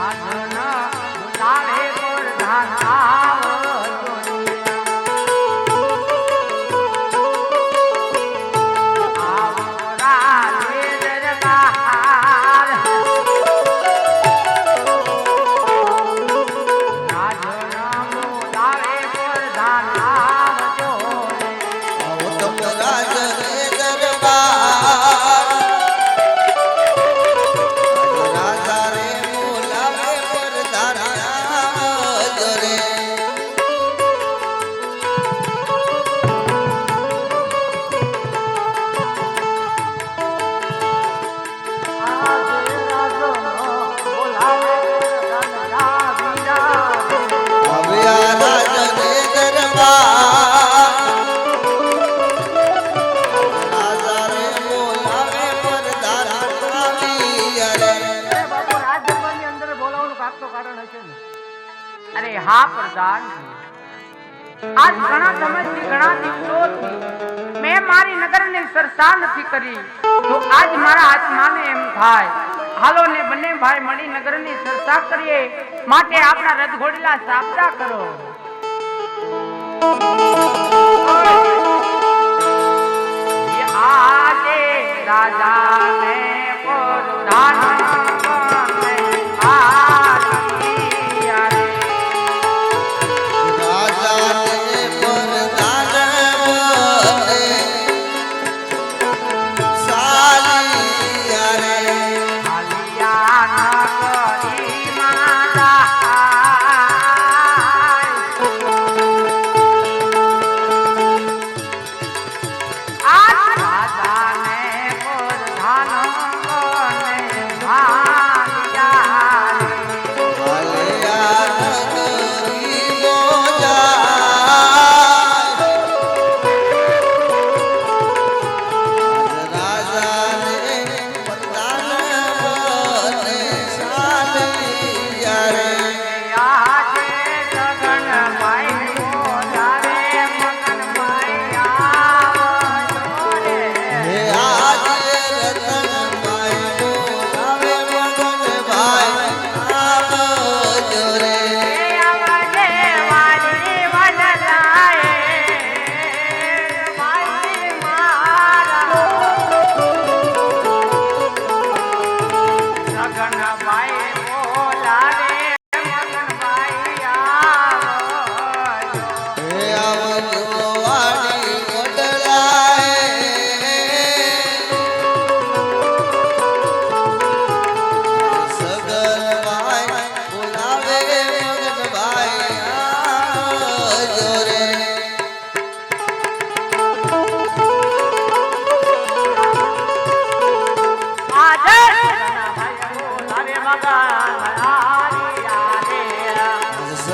साधना આજ ઘણા સમયથી ઘણા દિવસોથી મેં મારી નગરને સરસા નથી કરી. તો આજ મારા આત્માને એમ થાય, હાલો ને બંને ભાઈ મળી નગરની સરસા કરીએ. માટે આપણા રથઘોડેલા સાબદા કરો.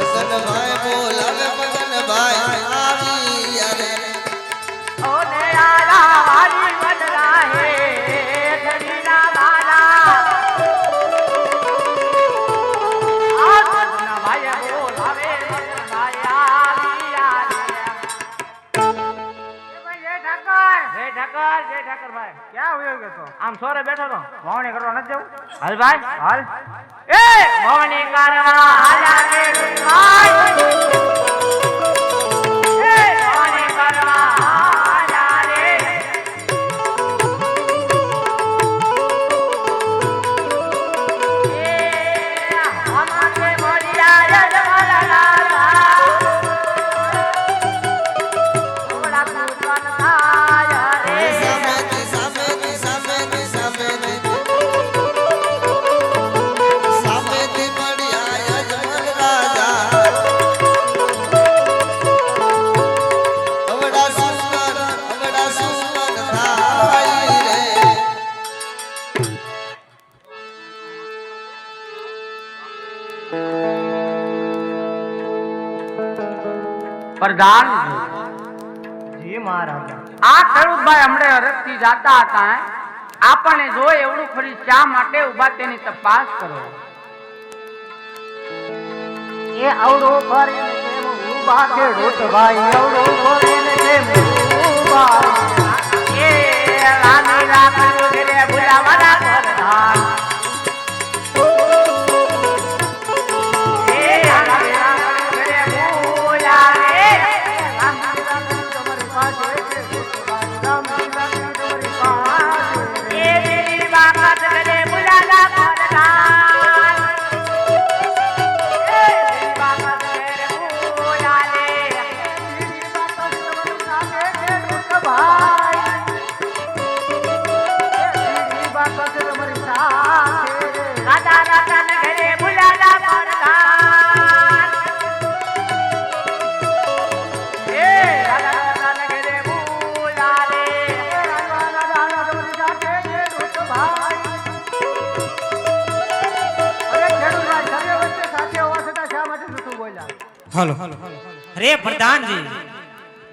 સગનભાઈ આમ સોરે બેઠો તો વાવણી કરવા નથી જવું? હાલ ભાઈ હાલ. એ વાવણી કરવા હાલ્યા રે ભાઈ પ્રધાન જી મહારાજા. આ ખેડૂતભાઈ હમણે હરખથી જાતા હતા. આપણને જોઈ એવડું ફરી શા માટે ઊભા તેની તપાસ કરો? એ અવડો ફરીને કેમ ઊભા. ખેડૂત ભાઈ અવડો કેમ ઊભા.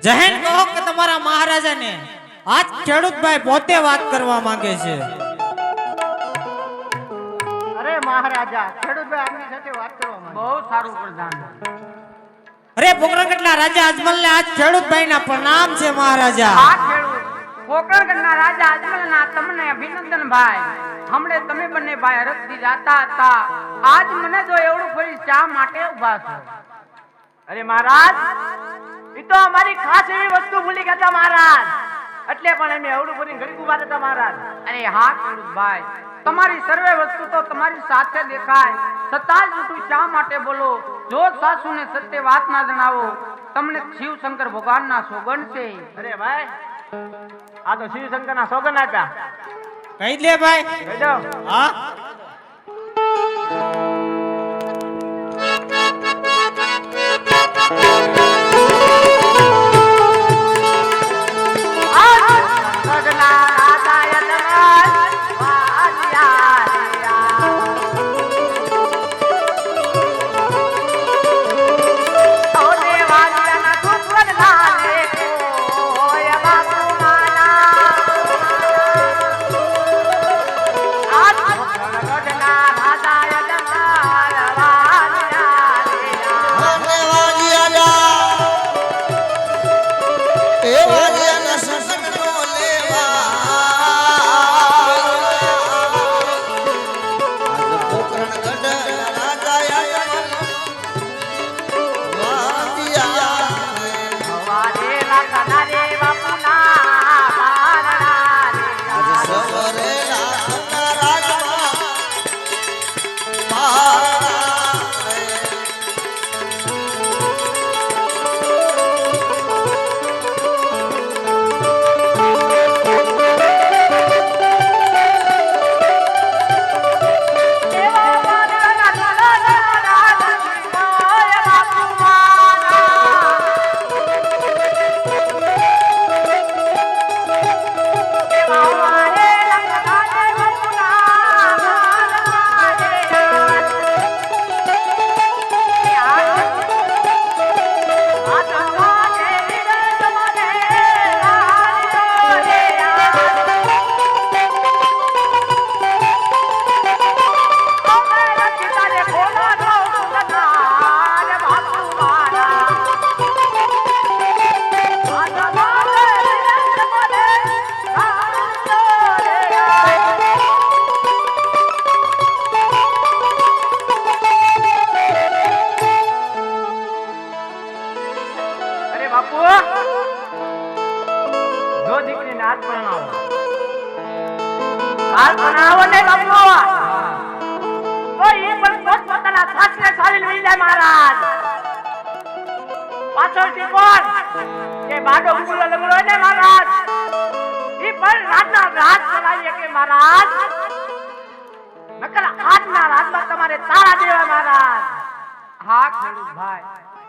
જહેન કહો કે તમારા મહારાજાને. આજ ખેડૂતભાઈ પોતે વાત કરવા માંગે છે. અરે મહારાજા ખેડૂતભાઈ આપની સાથે વાત કરવા માંગે. બહુ સારું પ્રધાન. અરે પોકરણગઢના રાજા અજમલને આજ ખેડૂતભાઈના પ્રણામ છે મહારાજા. આ ખેડૂત. કોકણગઢના રાજા અજમલના તમને અભિનંદન ભાઈ. હમણે તમે બંને ભાઈ હરખથી જાતા હતા. આજ મને જો એવડું ફરી ચા માટે ઊભા છો. અરે મહારાજ એ તો અમારી ખાસ એવી વસ્તુ ભૂલી ગયા મહારાજ. એટલે પણ એમ એવડું ભરીને ઘડી ઊભા હતા મહારાજ. અરે હા ખેડૂત ભાઈ તમારી સર્વે વસ્તુ તો તમારી સાથે દેખાય. છતાં જૂઠું શા માટે બોલો? જો સાસુને સત્ય વાત ના જણાવો તમને શિવશંકર ભગવાનના સોગન છે. અરે ભાઈ આ તો શિવશંકરના સોગન આપ્યા. કહી દે ભાઈ. હા.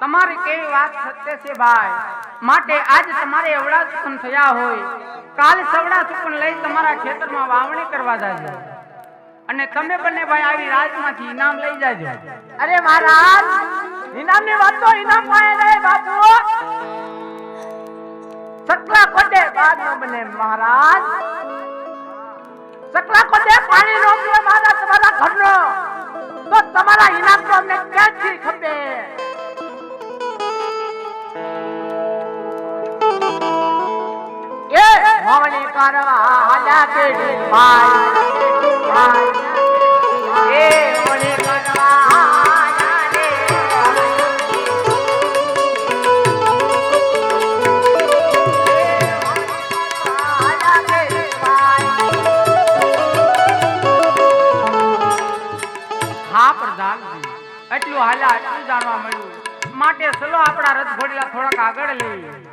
તમારી કેવી વાત સત્ય છે ભાઈ? માટે આજ તમારે એવડા સુકન થયા હોય. કાલ સવડા સુકન લઈ તમારા ખેતરમાં વાવણી કરવા જાજો. અને તમે બંને ભાઈ આવી રાજમાંથી ઇનામ લઈ જાજો. અરે મહારાજ, ઇનામની વાત તો ઇનામ પાયે નહીં, બાપુ. સકલા કોડે બાદ બને, મહારાજ. સકલા કોડે પાણી નો પીએ મહારાજ તમારા ઘરનો. તો તમારા ઇનામ તો અમને ક્યાંથી ખપે? એ વાવણી કરવા હાલા કેડી ભાઈ ભાઈ, એ વાવણી હાલ્યા એટલું જાણવા મળ્યું. માટે ચલો આપણા રથ ઘોડીલા થોડાક આગળ લઈએ.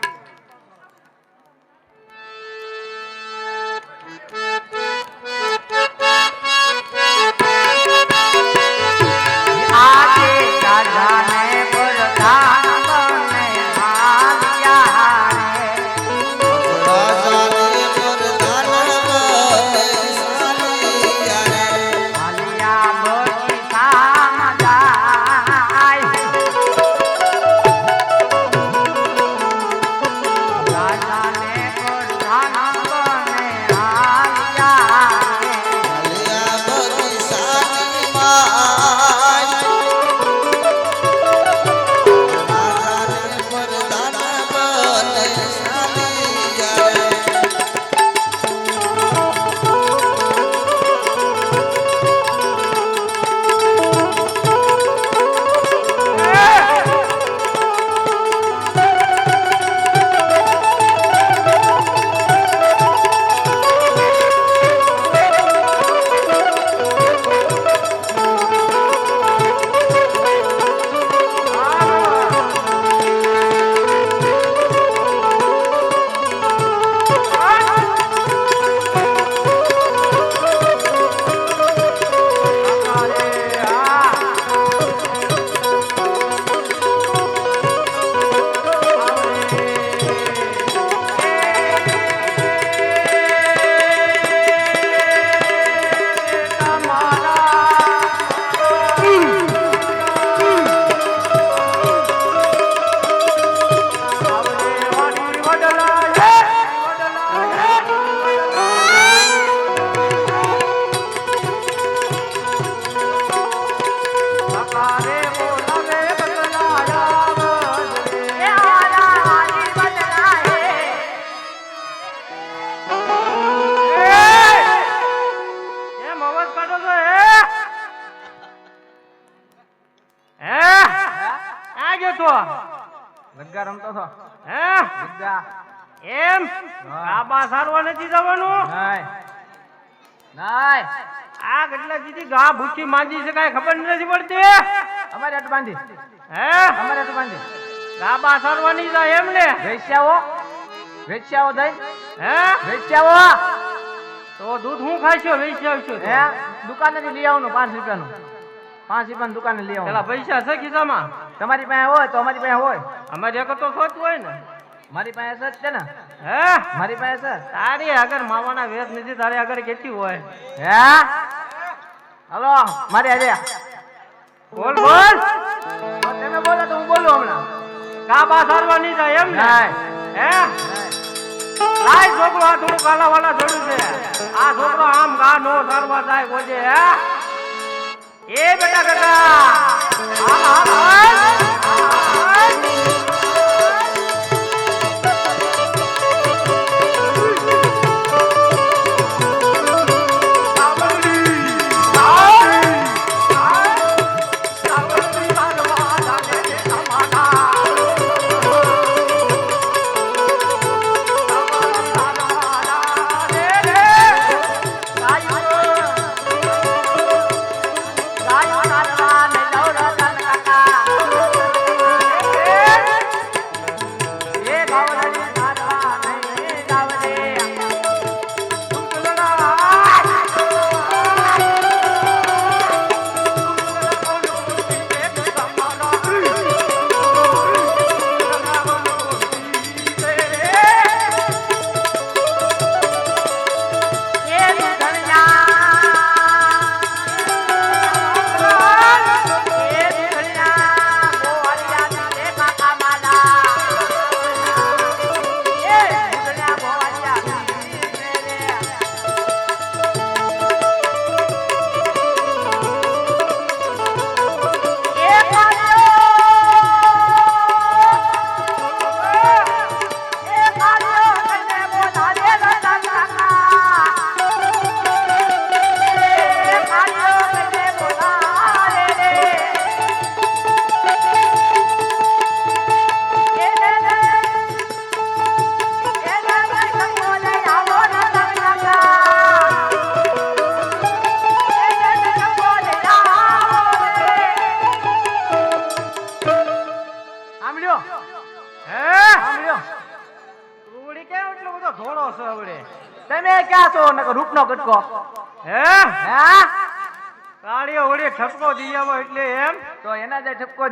ગયો તો? લગ્ગા રમતો હતો હે? લગ્ગા એમ? ગાબા સારવા નથી જવાનું? નહીં નહીં આ કેટલા દીધી ગા ભૂખી માંજી છે કાંઈ ખબર નથી પડતી? અમારે અટ બાંધી. હે? અમારે અટ બાંધી. ગાબા સારવાની જાય એમ ને? વેચ્યાઓ. વેચ્યાઓ દઈ. હે? વેચ્યાઓ. તો દૂધ હું ખાઈશો વેચી આવશો હે? દુકાનેથી લઈ આવવાનું પાંચ રૂપિયાનું. પાંચ રૂપિયા દુકાને લઈ પેલા આવવાનું પૈસા છે ખિસ્સામાં? તમારી પાસે હોય તો અમારી પાસે હોય. અમારે એક તો સોચ હોય ને. મારી પાસે છે છે ને? હે? મારી પાસે સર તારી આગળ મામાના વેત નથી તારી આગળ કેટલી હોય. હે? હલો મારી આજે બોલ બોલ. તમે બોલો તો હું બોલું હમણાં? ગાબા સારવાની જાય એમ ને? હે? લાય છોકરો આ થોડું કાલા વાળા થોડું છે. આ છોકરો આમ ગા નો સારવા જાય કોઈ હે? એ બેટા કાકા હાલ, હાલ, હાલ.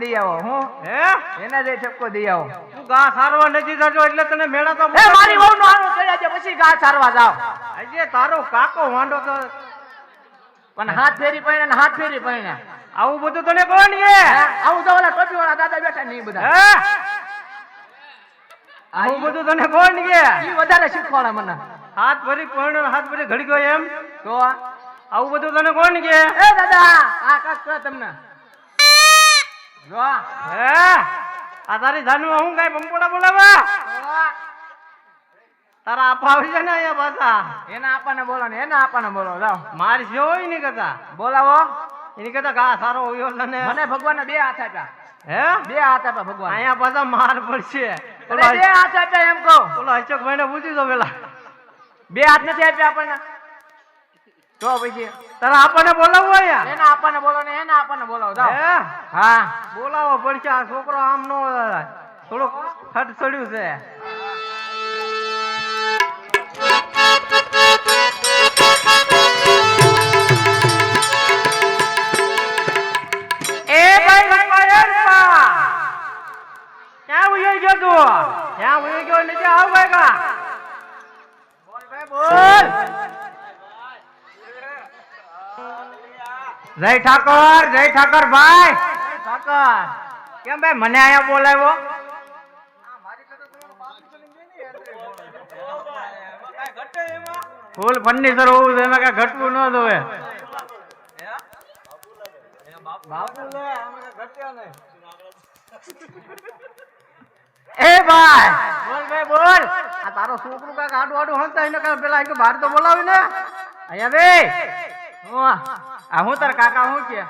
દઈ આવો હું? હે? એના જે ઠપકો દઈ આવો. તું ગા સારવા નથી થતો એટલે તને મેળા તો એ મારી વહુ નો આનું ચડ્યા છે પછી ઘા સારવા જાવ આજે તારો કાકો વાંડો તો પણ હાથ ફેરી પડે ને હાથ ફેરી પડે આવું બધું તને કોણ કે આવું તો ઓલા ટોપી વાળા દાદા બેઠા નહીં બધા. આવું બધું તને કોણ કે ઈ વધારે શીખવાડે મને. હાથ ભરી કોણ હાથ ભરી ઘડી ગયો એમ. તો આવું બધું તને કોણ કે એ દાદા આ કાક તમને. જો હે? આ તારી જાનમાં હું કઈ પંપોડા બોલાવા? તારા આપા આવી છે ને અહીંયા પાછા. એના આપણને બોલો ને એના આપણને બોલો જાઓ. મારી જો હોય ને કહેતા બોલાવો. એની કહેતા ઘા સારો હોયો ને મને ભગવાન બે હાથ આપ્યા. હે? બે હાથ આપ્યા ભગવાન અહીંયા પાછા માર પડશે. બે હાથ આપ્યા એમ કહો. ઓલો ભાઈ ને પૂછી દો પેલા. બે હાથ નથી આપ્યા આપણને. તો પછી તારે આપણને બોલાવવો યાર? એને આપણને બોલો ને એને આપણને બોલાવો જાઓ. હા? બોલાવો પડશે આ છોકરો આમ નો થોડોક ખટ ચડ્યું છે. ક્યાં ઉયો ગયો? નીચે આવ ભાઈ કા. બોલ ભાઈ બોલ. જય ઠાકોર જય ઠાકોર ભાઈ. ઠાકોર. કેમ ભાઈ મને અહીંયા બોલાવ્યો? ફૂલ ફર્નિચર હોવું જોઈએ એમાં કઈ ઘટવું ન જોવે એ ભાઈ. બોલ ભાઈ બોલ. આ તારો છોકરું કાંઈક આડું આડું હણતા એને કાંઈ પેલા એક બહાર તો બોલાવી ને અહીંયા હું આ હું તાર કાકા હું કે?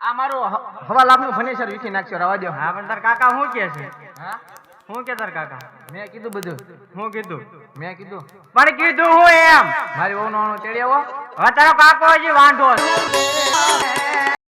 આ મારું હ- હવા લાખનું ફર્નિચર વીખી નાખશો રવા દો હા પણ તાર કાકા શું કે છે? હા? શું કે તાર કાકા? મેં કીધું બધું. શું કીધું? મેં કીધું. પણ કીધું હું એમ. મારી વહુ નો ચડી આવો હવે તારો કાકો હજી વાંઢો. ને